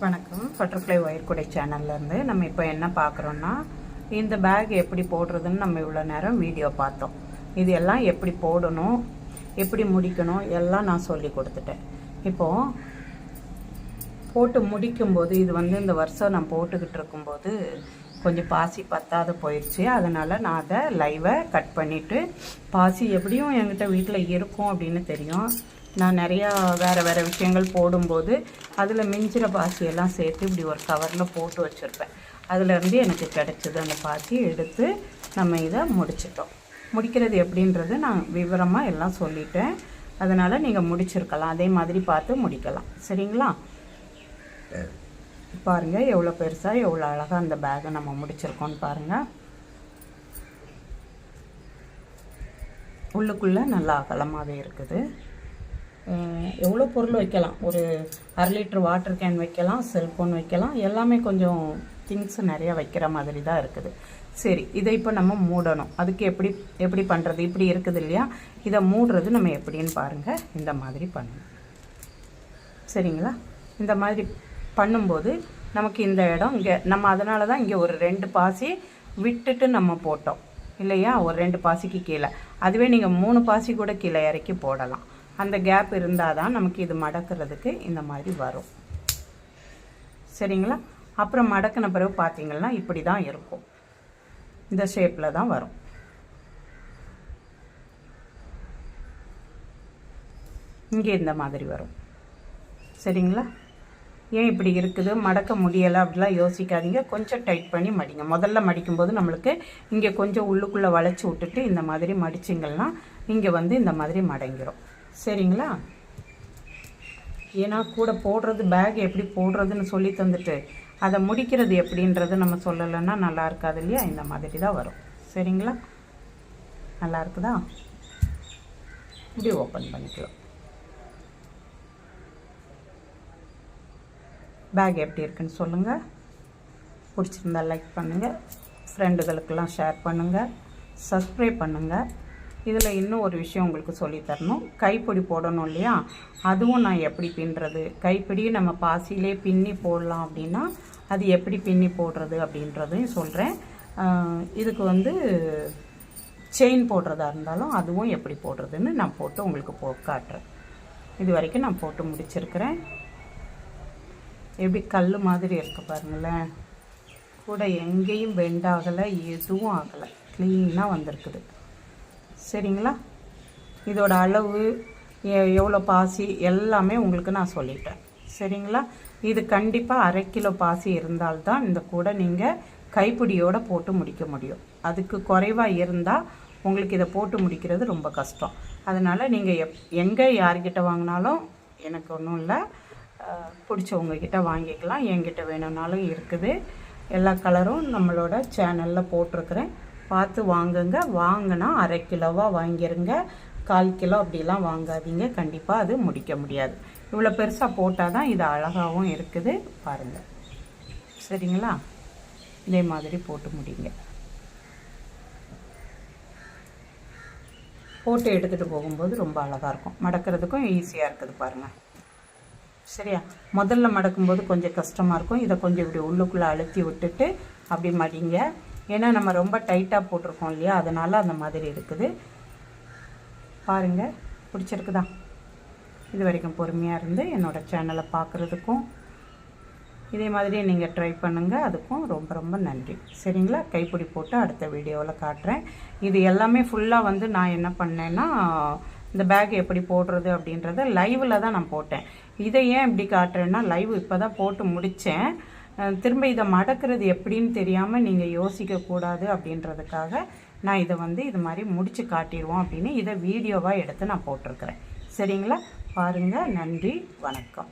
வணக்கம். பட்டர்ஃப்ளை ஒயர்க்குடை சேனல்லேருந்து நம்ம இப்போ என்ன பார்க்குறோன்னா இந்த பேக் எப்படி போடுறதுன்னு நம்ம இவ்வளோ நேரம் வீடியோ பார்த்தோம். இது எல்லாம் எப்படி போடணும் எப்படி முடிக்கணும் எல்லாம் நான் சொல்லி கொடுத்துட்டேன். இப்போது போட்டு முடிக்கும்போது இது வந்து இந்த வருஷம் நான் போட்டுக்கிட்டு இருக்கும்போது கொஞ்சம் பாசி பத்தாத போயிடுச்சு. அதனால் நான் அதை லைவை கட் பண்ணிவிட்டு பாசி எப்படியும் என்கிட்ட வீட்டில் இருக்கும் அப்படின்னு தெரியும். நான் நிறையா வேறு வேறு விஷயங்கள் போடும்போது அதில் மிஞ்சிற பாசியெல்லாம் சேர்த்து இப்படி ஒரு கவரில் போட்டு வச்சுருப்பேன். அதுலேருந்து எனக்கு கிடச்சிது அந்த பாசி எடுத்து நம்ம இதை முடிச்சிட்டோம். முடிக்கிறது எப்படின்றது நான் விவரமாக எல்லாம் சொல்லிட்டேன். அதனால் நீங்கள் முடிச்சிருக்கலாம். அதே மாதிரி பார்த்து முடிக்கலாம். சரிங்களா? பாருங்கள் எவ்வளோ பெருசாக எவ்வளோ அழகாக அந்த பேக்கை நம்ம முடிச்சிருக்கோன்னு பாருங்கள் உள்ளுக்குள்ளே நல்லா அகலமாகவே இருக்குது. எவ்வளோ பொருள் வைக்கலாம்? ஒரு அரை லிட்ரு வாட்டர் கேன் வைக்கலாம் செல்ஃபோன் வைக்கலாம். எல்லாமே கொஞ்சம் திங்ஸ் நிறையா வைக்கிற மாதிரி தான் இருக்குது. சரி இதை இப்போ நம்ம மூடணும். அதுக்கு எப்படி எப்படி பண்ணுறது இப்படி இருக்குது இல்லையா? இதை மூடுறது நம்ம எப்படின்னு பாருங்கள் இந்த மாதிரி பண்ணணும். சரிங்களா? இந்த மாதிரி பண்ணும்போது நமக்கு இந்த இடம் இங்கே நம்ம அதனால தான் இங்கே ஒரு ரெண்டு பாசி விட்டுட்டு நம்ம போட்டோம். இல்லையா? ஒரு ரெண்டு பாசிக்கு கீழே. அதுவே நீங்கள் மூணு பாசி கூட கீழே இறக்கி போடலாம். அந்த கேப் இருந்தால் தான் நமக்கு இது மடக்கிறதுக்கு இந்த மாதிரி வரும். சரிங்களா? அப்புறம் மடக்கின பிறகு பார்த்தீங்கன்னா இப்படி தான் இருக்கும். இந்த ஷேப்பில் தான் வரும். இங்கே இந்த மாதிரி வரும். சரிங்களா? ஏன் இப்படி இருக்குது? மடக்க முடியலை அப்படிலாம் யோசிக்காதீங்க. கொஞ்சம் டைட் பண்ணி மடிங்க. முதல்ல மடிக்கும்போது நம்மளுக்கு இங்கே கொஞ்சம் உள்ளுக்குள்ளே வளைச்சி விட்டுட்டு இந்த மாதிரி மடிச்சிங்கன்னா இங்கே வந்து இந்த மாதிரி மடங்கிடும் சரிங்களா? ஏன்னா கூட போடுறது பேக் எப்படி போடுறதுன்னு சொல்லி தந்துட்டு அதை முடிக்கிறது எப்படின்றது நம்ம சொல்லலைன்னா நல்லா இருக்காது இல்லையா? இந்த மாதிரி தான் வரும். சரிங்களா? நல்லா இருக்குதா? இப்படி ஓப்பன் பண்ணிக்கலாம். பேக் எப்படி இருக்குன்னு சொல்லுங்கள் பிடிச்சிருந்தா லைக் பண்ணுங்கள் ஃப்ரெண்டுகளுக்கெல்லாம் ஷேர் பண்ணுங்கள் சப்ஸ்கிரைப் பண்ணுங்கள் இதில் இன்னும் ஒரு விஷயம் உங்களுக்கு சொல்லித் தரணும் கைப்பிடி போடணும் இல்லையா? அதுவும் நான் எப்படி பின்னுறது? கைப்பிடி நம்ம பாசியிலே பின்னி போடலாம் அப்படின்னா அது எப்படி பின்னி போடுறது அப்படின்றதையும் சொல்கிறேன் இதுக்கு வந்து செயின் போடுறதா இருந்தாலும் அதுவும் எப்படி போடுறதுன்னு நான் போட்டு உங்களுக்கு போ காட்டுறேன். இது வரைக்கும் நான் போட்டு முடிச்சிருக்கிறேன். எப்படி கல் மாதிரி இருக்கு பாருங்களேன். கூட எங்கேயும் பெண்ட் ஆகலை எதுவும் ஆகலை. க்ளீனாக வந்திருக்குது. சரிங்களா? இதோட அளவு எ- எவ்வளோ பாசி எல்லாமே உங்களுக்கு நான் சொல்லிட்டேன். சரிங்களா? இது கண்டிப்பாக அரை கிலோ பாசி இருந்தால்தான் இந்த கூடை நீங்கள் கைப்பிடியோடு போட்டு முடிக்க முடியும். அதுக்கு குறைவாக இருந்தால் உங்களுக்கு இதை போட்டு முடிக்கிறது ரொம்ப கஷ்டம். அதனால் நீங்கள் எப் எங்கே யார்கிட்ட வாங்கினாலும் எனக்கு ஒன்றும் இல்லை. பிடிச்சவங்கக்கிட்ட பிடிச்சவங்க வாங்கிக்கலாம். என்கிட்ட வேணும்னாலும் இருக்குது. எல்லா கலரும் நம்மளோட சேனலில் போட்டிருக்கிறேன். பார்த்து வாங்குங்க. வாங்கினா அரை கிலோவாக வாங்கிருங்க. கால் கிலோ அப்படிலாம் வாங்காதீங்க. கண்டிப்பாக அது முடிக்க முடியாது. இவ்வளோ பெருசாக போட்டால் தான் இது அழகாகவும் இருக்குது. பாருங்கள் சரிங்களா? இதே மாதிரி போட்டு முடிங்க. போட்டு எடுத்துகிட்டு போகும்போது ரொம்ப அழகாக இருக்கும். மடக்கிறதுக்கும் ஈஸியாக இருக்குது பாருங்கள் சரியா? முதல்ல மடக்கும்போது கொஞ்சம் கஷ்டமாக இருக்கும். இதை கொஞ்சம் இப்படி உள்ளுக்குள்ளே அழுத்தி விட்டுட்டு அப்படி மடிங்க. ஏன்னா நம்ம ரொம்ப டைட்டாக போட்டிருக்கோம் இல்லையா? அதனால் அந்த மாதிரி இருக்குது. பாருங்கள் பிடிச்சிருக்குதா? இது வரைக்கும் பொறுமையாக இருந்து என்னோடய சேனலை பார்க்குறதுக்கும் இதே மாதிரி நீங்கள் ட்ரை பண்ணுங்கள் அதுக்கும் ரொம்ப ரொம்ப நன்றி. சரிங்களா? கைப்பிடி போட்டு அடுத்த வீடியோவில் காட்டுறேன். இது எல்லாமே ஃபுல்லாக வந்து நான் என்ன பண்ணேன்னா இந்த பேக் எப்படி போடுறது அப்படின்றத லைவில் தான் நான் போட்டேன். இதை ஏன் இப்படி காட்டுறேன்னா லைவ் இப்போ தான் போட்டு முடித்தேன் திரும்ப இதை மடக்கிறது எப்படின்னு தெரியாமல் நீங்கள் யோசிக்கக்கூடாது அப்படின்றதுக்காக நான் இதை வந்து இது மாதிரி முடித்து காட்டிடுவோம் அப்படின்னு இதை வீடியோவாக எடுத்து நான் போட்டிருக்கிறேன். சரிங்களா? பாருங்கள் நன்றி வணக்கம்.